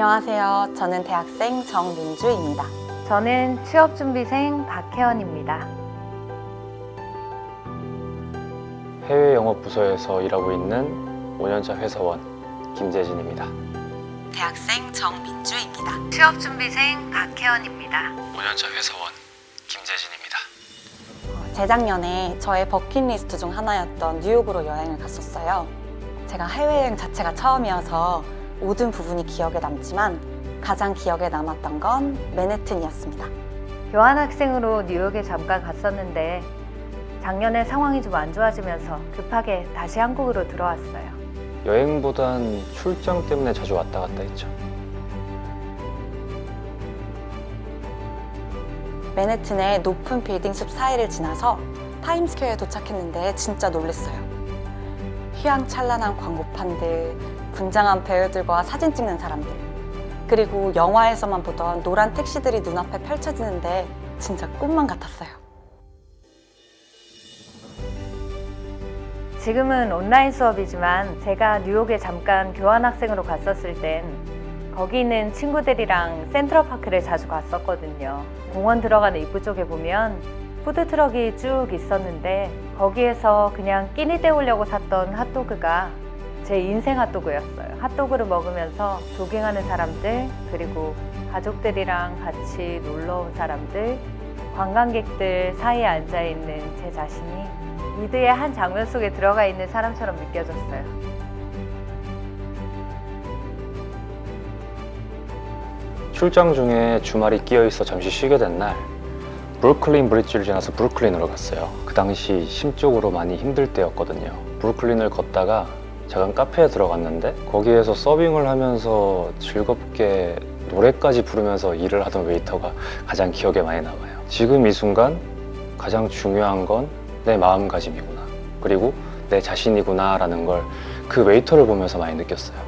안녕하세요. 저는 대학생 정민주입니다. 저는 취업준비생 박혜원입니다. 해외 영업 부서에서 일하고 있는 5년차 회사원 김재진입니다. 대학생 정민주입니다. 취업준비생 박혜원입니다. 5년차 회사원 김재진입니다. 재작년에 저의 버킷리스트 중 하나였던 뉴욕으로 여행을 갔었어요. 제가 해외여행 자체가 처음이어서 모든 부분이 기억에 남지만 가장 기억에 남았던 건 맨해튼이었습니다. 교환학생으로 뉴욕에 잠깐 갔었는데 작년에 상황이 좀 안 좋아지면서 급하게 다시 한국으로 들어왔어요. 여행보단 출장 때문에 자주 왔다 갔다 했죠. 맨해튼의 높은 빌딩 숲 사이를 지나서 타임스퀘어에 도착했는데 진짜 놀랬어요. 휘황찬란한 광고판들, 분장한 배우들과 사진 찍는 사람들, 그리고 영화에서만 보던 노란 택시들이 눈앞에 펼쳐지는데 진짜 꿈만 같았어요. 지금은 온라인 수업이지만 제가 뉴욕에 잠깐 교환학생으로 갔었을 땐 거기 있는 친구들이랑 센트럴파크를 자주 갔었거든요. 공원 들어가는 입구 쪽에 보면 푸드트럭이 쭉 있었는데 거기에서 그냥 끼니 때우려고 샀던 핫도그가 제 인생 핫도그였어요. 핫도그를 먹으면서 조깅하는 사람들 그리고 가족들이랑 같이 놀러 온 사람들 관광객들 사이에 앉아 있는 제 자신이 미드의 한 장면 속에 들어가 있는 사람처럼 느껴졌어요. 출장 중에 주말이 끼어 있어 잠시 쉬게 된 날, 브루클린 브릿지를 지나서 브루클린으로 갔어요. 그 당시 심적으로 많이 힘들 때였거든요. 브루클린을 걷다가 작은 카페에 들어갔는데 거기에서 서빙을 하면서 즐겁게 노래까지 부르면서 일을 하던 웨이터가 가장 기억에 많이 남아요. 지금 이 순간 가장 중요한 건 내 마음가짐이구나. 그리고 내 자신이구나라는 걸 그 웨이터를 보면서 많이 느꼈어요.